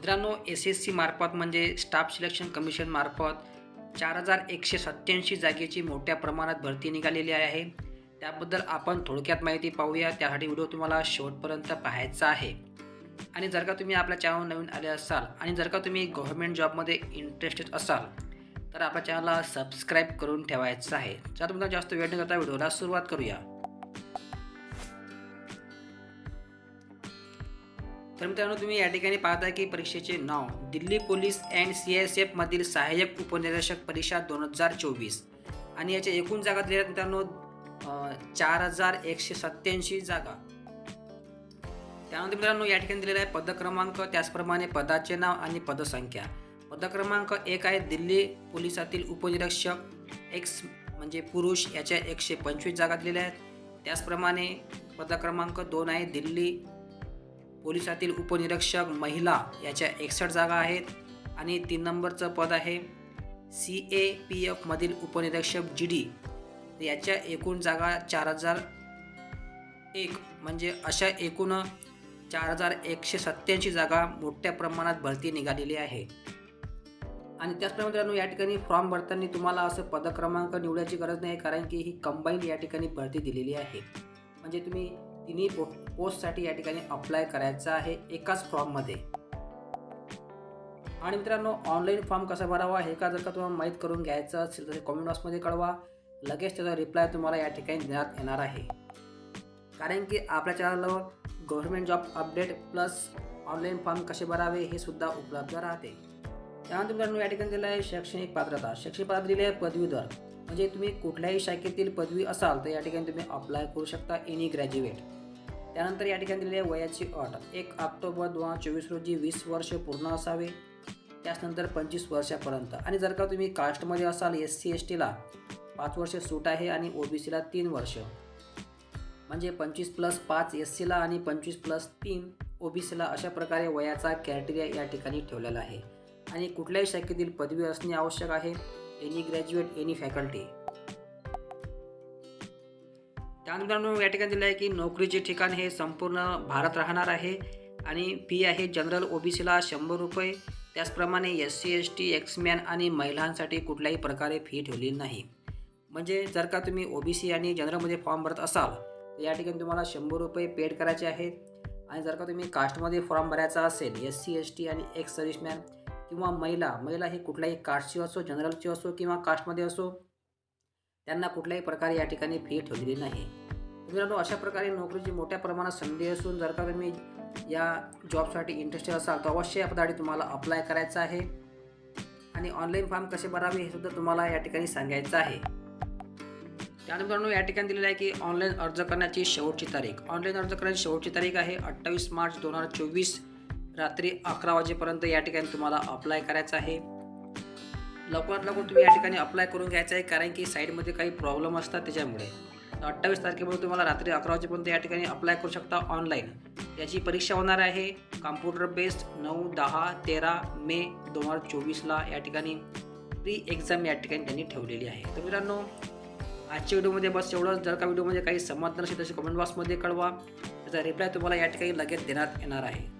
मित्रांनो S S C मार्फत म्हणजे स्टाफ सिलेक्शन कमिशन मार्फत चार हजार एकशे सत्त्याऐंशी जागेची मोठ्या प्रमाणात भरती निघालेली आहे. त्याबद्दल आपण थोडक्यात माहिती पाहूया. त्यासाठी व्हिडिओ तुम्हाला शेवटपर्यंत पाहायचा आहे. आणि जर का तुम्ही आपल्या चॅनल नवीन आले असाल आणि जर का तुम्ही गव्हर्मेंट जॉबमध्ये इंटरेस्टेड असाल तर आपल्या चॅनलला सबस्क्राईब करून ठेवायचं आहे. चला तुम्हाला जास्त वेळ न करता व्हिडिओला सुरुवात करूया. तर मित्रांनो तुम्ही या ठिकाणी पाहता की परीक्षेचे नाव Delhi police and C S F मधील सहाय्यक उपनिरीक्षक परीक्षा दोन हजार चोवीस. आणि याच्या एकूण जागा दिल्या आहेत मित्रांनो चार हजार एकशे सत्त्याऐंशी जागा. त्यानंतर मित्रांनो या ठिकाणी दिलेला आहे पदक्रमांक त्याचप्रमाणे पदाचे नाव आणि पदसंख्या. पदक्रमांक एक आहे दिल्ली पोलिसातील उपनिरीक्षक एक्स म्हणजे पुरुष याच्या एकशे पंचवीस जागा दिलेल्या आहेत. त्याचप्रमाणे पदक्रमांक दोन आहे दिल्ली पोलिसातील उपनिरीक्षक महिला याच्या एकसष्ट जागा आहेत आणि तीन नंबरचं पद आहे सी ए पी एफमधील उपनिरीक्षक जी डी. याच्या एकूण जागा चार हजार एक म्हणजे अशा एकूण चार हजार एकशे सत्त्याऐंशी जागा मोठ्या प्रमाणात भरती निघालेली आहे. आणि त्याचप्रमाणे मित्रांनो या ठिकाणी फॉर्म भरताना तुम्हाला असं पदक्रमांक निवडायची गरज नाही कारण की ही कंबाईन या ठिकाणी भरती दिलेली आहे. म्हणजे तुम्ही तिन्ही पो पोस्टसाठी या ठिकाणी अप्लाय करायचं आहे एकाच फॉर्ममध्ये आणि मित्रांनो ऑनलाईन फॉर्म कसा भरावा हे का जर का तुम्हाला माहीत करून घ्यायचं असेल तर कॉमेंट बॉक्समध्ये कळवा. लगेच त्याचा रिप्लाय तुम्हाला या ठिकाणी देण्यात येणार आहे. कारण की आपल्या चॅनलवर government job update plus online form कसे भरावे हे सुद्धा उपलब्ध राहते. त्यानंतर मित्रांनो या ठिकाणी दिलं आहे शैक्षणिक पात्रता. शैक्षणिक पात्रता दिली आहे पदवीधर. म्हणजे तुम्ही कुठल्याही शाखेतील पदवी असाल तर या ठिकाणी तुम्ही अप्लाय करू शकता एनी ग्रॅज्युएट त्यानंतर या ठिकाणी दिलेली आहे वयाची अट एक ऑक्टोबर दोन हजार चोवीस रोजी वीस वर्ष पूर्ण असावे त्याचनंतर पंचवीस वर्षापर्यंत. आणि जर का तुम्ही कास्टमध्ये असाल एस सी एस टीला पाच वर्ष सूट आहे आणि ओ बी सीला तीन वर्ष. म्हणजे पंचवीस प्लस पाच एस सीला आणि पंचवीस प्लस तीन ओ बी सीला अशा प्रकारे वयाचा कॅटेरिया या ठिकाणी ठेवलेला आहे. आणि कुठल्याही शाखेतील पदवी असणे आवश्यक आहे. एनी ग्रॅज्युएट एनी फॅकल्टी त्यानंतर या ठिकाणी दिलं आहे की नोकरीचे ठिकाण हे संपूर्ण भारत राहणार आहे आणि फी आहे जनरल ओ बी सीला शंभर रुपये. त्याचप्रमाणे S C S T ex man आणि महिलांसाठी कुठल्याही प्रकारे फी ठेवलेली नाही. म्हणजे जर का तुम्ही ओ बी सी आणि जनरलमध्ये फॉर्म भरत असाल तर या ठिकाणी तुम्हाला शंभर रुपये पेड करायचे आहेत. आणि जर का तुम्ही कास्टमध्ये फॉर्म भरायचा असेल एस सी एस टी आणि एक्स सर्व्हिसमॅन किंवा महिला महिला ही कुठल्याही कास्टची असो जनरलची असो किंवा कास्टमध्ये असो त्यांना कुठल्याही प्रकारे या ठिकाणी फी ठेवलेली नाही. मित्रांनो अशा प्रकारे नोकरीची मोठ्या प्रमाणात संधी असून जर का तुम्ही या जॉबसाठी इंटरेस्टेड असाल तर अवश्य या तुम्हाला अप्लाय करायचं आहे. आणि ऑनलाईन फॉर्म कसे भरावे हे सुद्धा तुम्हाला या ठिकाणी सांगायचं आहे. त्यानंतर मित्रांनो या ठिकाणी दिलेलं आहे की ऑनलाईन अर्ज करण्याची शेवटची तारीख. ऑनलाईन अर्ज करण्याची शेवटची तारीख आहे अठ्ठावीस मार्च दोन हजार चोवीस. रात्री अकरा वाजेपर्यंत या ठिकाणी तुम्हाला अप्लाय करायचं आहे. लवकरात लवकर तुम्ही या ठिकाणी अप्लाय करून घ्यायचं आहे कारण की साईडमध्ये काही प्रॉब्लेम असतात त्याच्यामुळे. अठ्ठावीस तारखेपर्यंत तुम्हाला रात्री अकरा वाजेपर्यंत या ठिकाणी अप्लाय करू शकता ऑनलाईन याची परीक्षा होणार आहे. कम्प्युटर बेस्ड नऊ दहा तेरा मे दोन हजार चोवीसला या ठिकाणी प्री एक्झाम या ठिकाणी त्यांनी ठेवलेली आहे. तर मित्रांनो आजच्या व्हिडिओमध्ये बस एवढंच. जर का व्हिडिओमध्ये काही समज नसेल तसे कमेंट बॉक्समध्ये कळवा. त्याचा रिप्लाय तुम्हाला या ठिकाणी लगेच देण्यात येणार आहे.